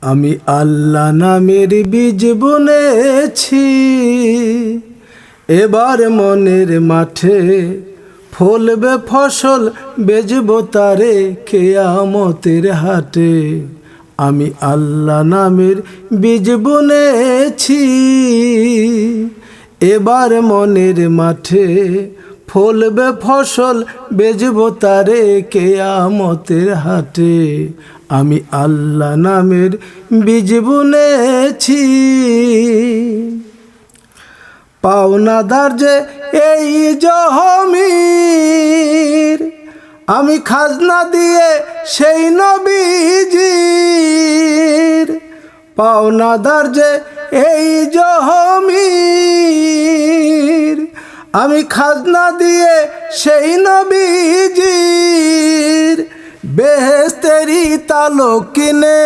আমি আল্লাহ নামের বীজ বুনেছি। এবার মনের মাঠে ফলবে ফসল বেজব তারে কেয়ামতের হাটে। আমি আল্লাহ নামের বীজ বুনেছি। এবার মনের মাঠে ফলবে ফসল বেজব তারে কেয়ামতের হাটে। আমি আল্লাহ নামের বীজ বুনেছি। পাওনাদার যে এই জহমির, আমি খাজনা দিয়ে সেই নবীজির। পাওনাদার যে এই জহমির আমি খাজনা দিয়ে সেই নবীজির বেহেস্তেরি তালক কিনে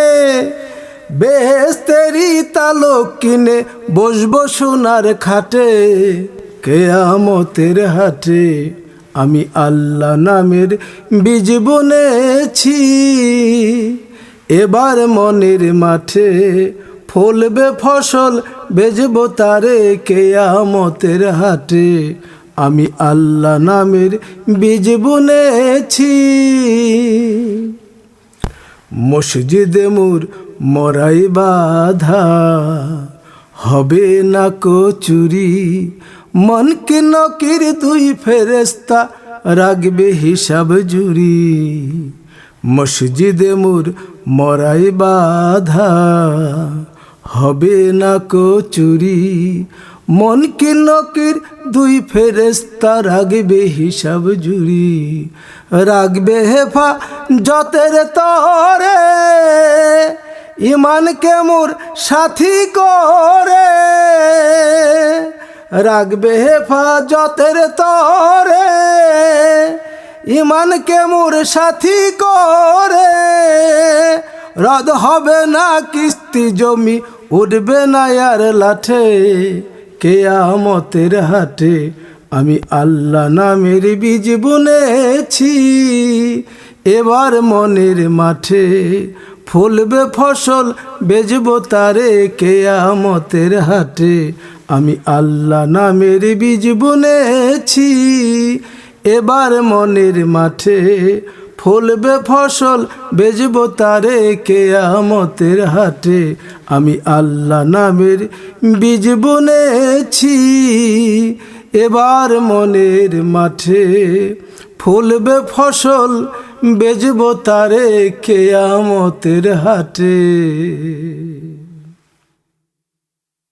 বেহেস্তেরি তালক কিনে বসবো সোনার খাটে। কেয়ামতের হাটে আমি আল্লাহ নামের বীজ বুনেছি। এবার মনের মাঠে ফলবে ফসল বেজব তারে কেয়ামতের হাটে। আমি আল্লাহ নামের বীজ বুনেছি। মসজিদে মুর মরাই বাধা। হবে না কচুরি মনকে নকির দুই ফেরেস্তা রাখবে হিসাব জুরি। মসজিদে মুর মরাই বাধা। হবে না কচুরি মন কি নকির দুই ফেরেস্তা রাখবে হিসাব জুরি রাখবে হেফা যতের তরে ইমানকে মোর সাথী করে। রাখবে হেফা যতের তরে ইমানকে মোর সাথী করে। রদ হবে না কিস্তি জমি উঠবে না আর লাঠে, কেয়ামতের হাটে। আমি আল্লাহ নামের বীজ বুনেছি, এবার মনের মাঠে ফুলবে ফসল, বেজব তারে কেয়ামতের হাটে। আমি আল্লাহ নামের বীজ বুনেছি, এবার মনের মাঠে ফলবে ফসল বেজব তারে কেয়ামতের হাটে। আমি আল্লাহ নামের বীজ বুনেছি, এবার মনের মাঠে। ফুলবে ফসল বেজব তারে কেয়ামতের হাটে।